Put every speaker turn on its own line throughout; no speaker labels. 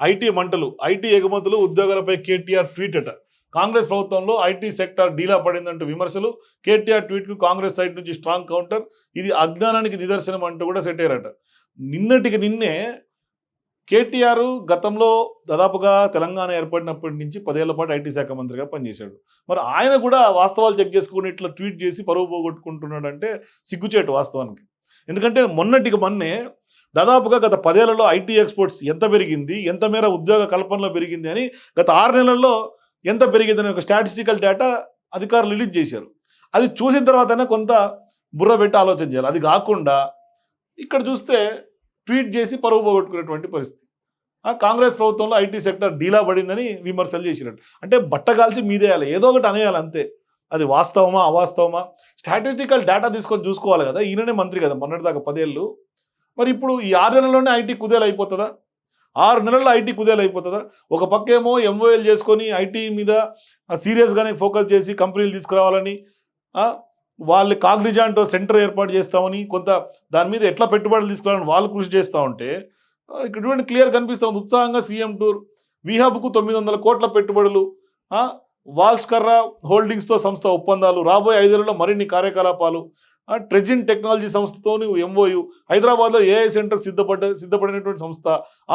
IT మంటలు IT ఎగుమతులు ఉద్యోగాలపై KTR tweet అట. కాంగ్రెస్ ప్రభుత్వంలో ఐటీ సెక్టార్ డీలా పడిందంటూ విమర్శలు. కేటీఆర్ ట్వీట్కు కాంగ్రెస్ సైడ్ నుంచి స్ట్రాంగ్ కౌంటర్. ఇది అజ్ఞానానికి నిదర్శనం అంటూ కూడా సెట్ అయ్యారట నిన్నటికి నిన్నే కేటీఆర్ గతంలో దాదాపుగా తెలంగాణ ఏర్పడినప్పటి నుంచి పదేళ్ళ పాటు ఐటీ శాఖ మంత్రిగా పనిచేశాడు. మరి ఆయన కూడా వాస్తవాలు చెక్ చేసుకుని ఇట్లా ట్వీట్ చేసి పరువు పోగొట్టుకుంటున్నాడంటే సిగ్గుచేటు వాస్తవానికి. ఎందుకంటే మొన్నటికి మొన్నే దాదాపుగా గత పదేళ్ళలో ఐటీ ఎక్స్పోర్ట్స్ ఎంత పెరిగింది ఎంత మేర ఉద్యోగ కల్పనలో పెరిగింది అని గత ఆరు నెలల్లో ఎంత పెరిగిందని ఒక స్టాటిస్టికల్ డేటా అధికారులు రిలీజ్ చేశారు. అది చూసిన తర్వాతనే కొంత బుర్ర పెట్టి ఆలోచన చేయాలి. అది కాకుండా ఇక్కడ చూస్తే ట్వీట్ చేసి పరువు పోగొట్టుకునేటువంటి పరిస్థితి. ఆ కాంగ్రెస్ ప్రభుత్వంలో ఐటీ సెక్టర్ డీలా పడిందని విమర్శలు చేసినట్టు. అంటే బట్టగాల్చి మీదేయాలి ఏదో ఒకటి అనేయాలి అంతే. అది వాస్తవమా అవాస్తవమా? స్టాటిస్టికల్ డేటా తీసుకొని చూసుకోవాలి కదా. ఈయననే మంత్రి కదా మొన్నటిదాకా పదేళ్ళు. మరి ఇప్పుడు ఈ ఆరు నెలల్లోనే ఐటీ కుదేలు అయిపోతుందా ఆరు నెలల్లో ఐటీ కుదేలు అయిపోతుందా ఒక పక్క ఏమో ఎంఓఎల్ చేసుకొని ఐటీ మీద సీరియస్గానే ఫోకస్ చేసి కంపెనీలు తీసుకురావాలని వాళ్ళు కాగ్నిజాంట్ సెంటర్ ఏర్పాటు చేస్తామని కొంత దాని మీద ఎట్లా పెట్టుబడులు తీసుకురావాలని వాళ్ళు కృషి చేస్తూ ఉంటే ఆ, ఇక్కడ చూడండి క్లియర్ కనిపిస్తుంది. ఉత్సాహంగా సీఎం టూర్ విహబ్కు తొమ్మిది వందల కోట్ల పెట్టుబడులు వాల్స్కర్రా హోల్డింగ్స్తో సంస్థ ఒప్పందాలు రాబోయే ఐదేళ్ళలో మరిన్ని కార్యకలాపాలు ట్రెజిన్ టెక్నాలజీ సంస్థతో ఎంఓయు హైదరాబాద్లో ఏఐ సెంటర్ సిద్ధపడ్డ సిద్ధపడినటువంటి సంస్థ.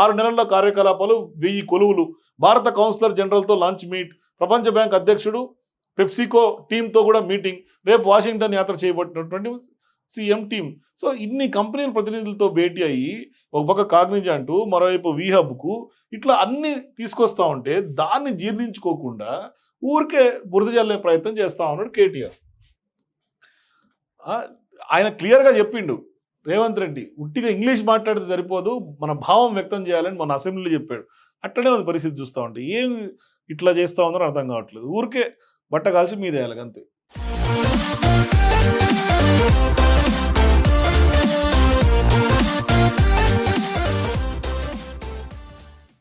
ఆరు నెలల్లో కార్యకలాపాలు వెయ్యి కొలువులు. భారత కౌన్సిలర్ జనరల్తో లాంచ్ మీట్. ప్రపంచ బ్యాంక్ అధ్యక్షుడు పెప్సికో టీంతో కూడా మీటింగ్. రేపు వాషింగ్టన్ యాత్ర చేయబట్టినటువంటి సీఎం టీం సో ఇన్ని కంపెనీల ప్రతినిధులతో భేటీ అయ్యి ఒక పక్క కాగ్నిజాంటు మరోవైపు వీహబ్కు ఇట్లా అన్ని తీసుకొస్తా ఉంటే దాన్ని జీర్ణించుకోకుండా ఊరికే బురద జల్లే ప్రయత్నం చేస్తా ఉన్నాడు కేటీఆర్. ఆయన క్లియర్గా చెప్పిండు. రేవంత్ రెడ్డి ఉట్టిగా ఇంగ్లీష్ మాట్లాడితే సరిపోదు మన భావం వ్యక్తం చేయాలని మన అసెంబ్లీలో చెప్పాడు. అట్లనే ఉంది పరిస్థితి చూస్తూ ఉంటే. ఏం ఇట్లా చేస్తూ ఉందో అర్థం కావట్లేదు. ఊరికే బట్ట కాల్చి మీద వేయాలి అంతే.